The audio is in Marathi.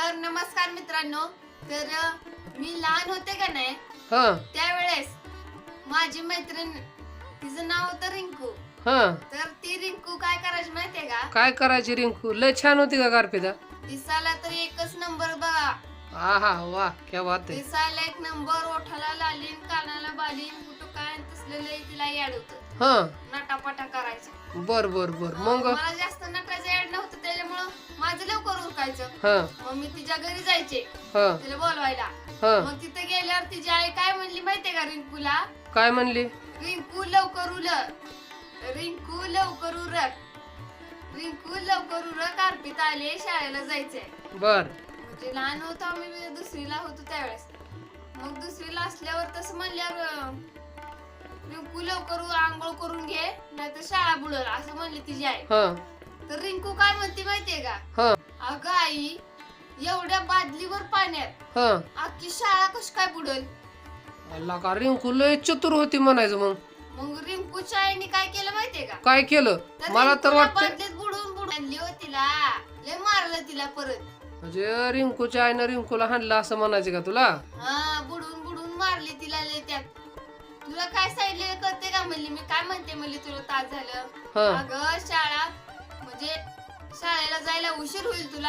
तर नमस्कार मित्रांनो तर मी लहान होते का नाही? हा. त्यावेळेस माझी मैत्रीण तिचं नाव होतं रिंकू. हा. तर ती रिंकू काय करायची माहितीये का? काय करायची रिंकू? लय छान होती का गारपिता दिसायला तर एकच नंबर बघा. हा हा वा क्या बात आहे. दिसायला एक नंबर ओठाला लालीन कानाला बालीन कुठं काय तसलेलं तिला याड होत. हा. नटापटा करायचं. बर बर बर. मग? मला जास्त नटाचं हा. मग मी तिच्या घरी जायचे. हा. तिला बोलवायला. हा. मग तिथे गेल्यावर तिची आई काय म्हणली माहितीये का रिंकूला काय म्हणली? रिंकू लवकर उल रिंकू लवकर उरक. रिंकू लवकर उरक अर्पित आले शाळेला जायचंय. बर. म्हणजे लहान होतो आम्ही दुसरीला होतो त्यावेळेस. मग दुसरीला असल्यावर तसं म्हणल्यावर अं, रिंकू लवकर उ- आंघोळ करून घे नाहीतर शाळा बुडल असं म्हणली तिची आई. हा. तर रिंकू काय म्हणते माहितीये का? हा. अगं आई एवढ्या बादलीवर पाण्यात. हा. अख्खी शाळा कशी काय बुडल? अल्ला का रिंकू लय चतुर होती म्हणायचं मग. मग रिंकूच्या आईने काय केलं माहितीये का? काय केलं? तर मला तर रिंकूला वाटतं बादलीत बुडवून बुडवून आणली हो तिला. लय मारलं तिला परत. म्हणजे रिंकूच्या आईनं रिंकूला हाणलं असं म्हणायचं का तुला? हा बुडून बुडून मारली तिला लय त्यात. तुला काय सांगितलं करते का म्हणली? मी काय म्हणते म्हणली तुला तास झालं? हा. अगं शाळा जायला उशीर होईल तुला.